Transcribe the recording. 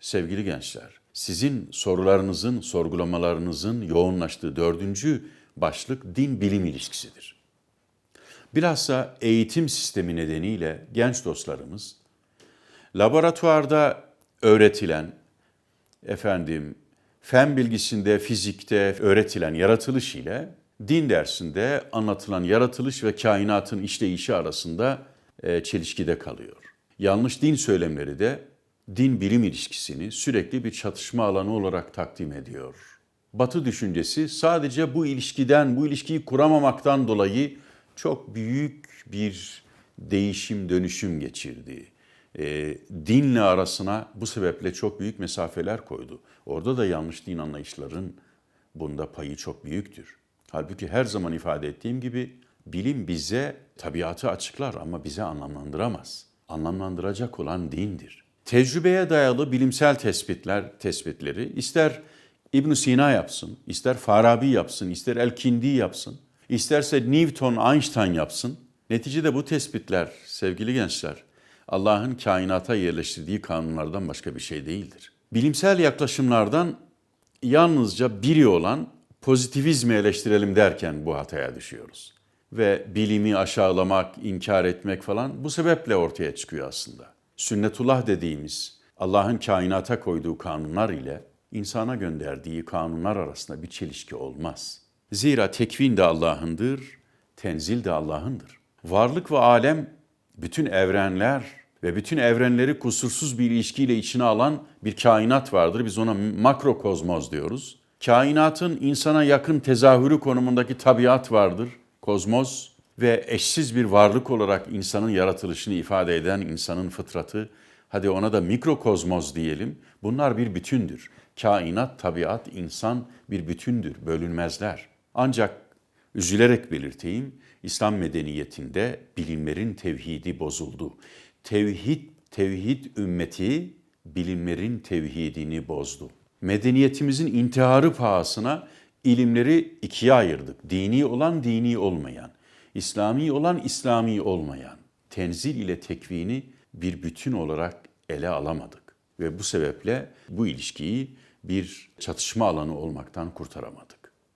sevgili gençler. Sizin sorularınızın, sorgulamalarınızın yoğunlaştığı dördüncü başlık din bilim ilişkisidir. Bilhassa eğitim sistemi nedeniyle genç dostlarımız laboratuvarda öğretilen efendim fen bilgisinde, fizikte öğretilen yaratılış ile din dersinde anlatılan yaratılış ve kainatın işleyişi arasında e, çelişkide kalıyor. Yanlış din söylemleri de din bilim ilişkisini sürekli bir çatışma alanı olarak takdim ediyor. Batı düşüncesi sadece bu ilişkiden, bu ilişkiyi kuramamaktan dolayı çok büyük bir değişim, dönüşüm geçirdi. E, dinle arasına bu sebeple çok büyük mesafeler koydu. Orada da yanlış din anlayışların bunda payı çok büyüktür. Halbuki her zaman ifade ettiğim gibi bilim bize tabiatı açıklar ama bize anlamlandıramaz. Anlamlandıracak olan dindir. Tecrübeye dayalı bilimsel tespitler, tespitleri ister İbn Sina yapsın, ister Farabi yapsın, ister El-Kindi yapsın, isterse Newton, Einstein yapsın. Neticede bu tespitler sevgili gençler Allah'ın kainata yerleştirdiği kanunlardan başka bir şey değildir. Bilimsel yaklaşımlardan yalnızca biri olan pozitivizmi eleştirelim derken bu hataya düşüyoruz. Ve bilimi aşağılamak, inkar etmek falan bu sebeple ortaya çıkıyor aslında. Sünnetullah dediğimiz Allah'ın kainata koyduğu kanunlar ile insana gönderdiği kanunlar arasında bir çelişki olmaz. Zira tekvin de Allah'ındır, tenzil de Allah'ındır. Varlık ve alem bütün evrenler ve bütün evrenleri kusursuz bir ilişkiyle içine alan bir kainat vardır. Biz ona makrokozmoz diyoruz. Kainatın insana yakın tezahürü konumundaki tabiat vardır, kozmos ve eşsiz bir varlık olarak insanın yaratılışını ifade eden insanın fıtratı, hadi ona da mikrokozmoz diyelim. Bunlar bir bütündür. Kainat, tabiat, insan bir bütündür, bölünmezler. Ancak üzülerek belirteyim, İslam medeniyetinde bilimlerin tevhidi bozuldu. Tevhid, tevhid ümmeti bilimlerin tevhidini bozdu. Medeniyetimizin intiharı pahasına ilimleri ikiye ayırdık. Dini olan, dini olmayan. İslami olan, İslami olmayan. Tenzil ile tekvini bir bütün olarak ele alamadık. Ve bu sebeple bu ilişkiyi bir çatışma alanı olmaktan kurtaramadık.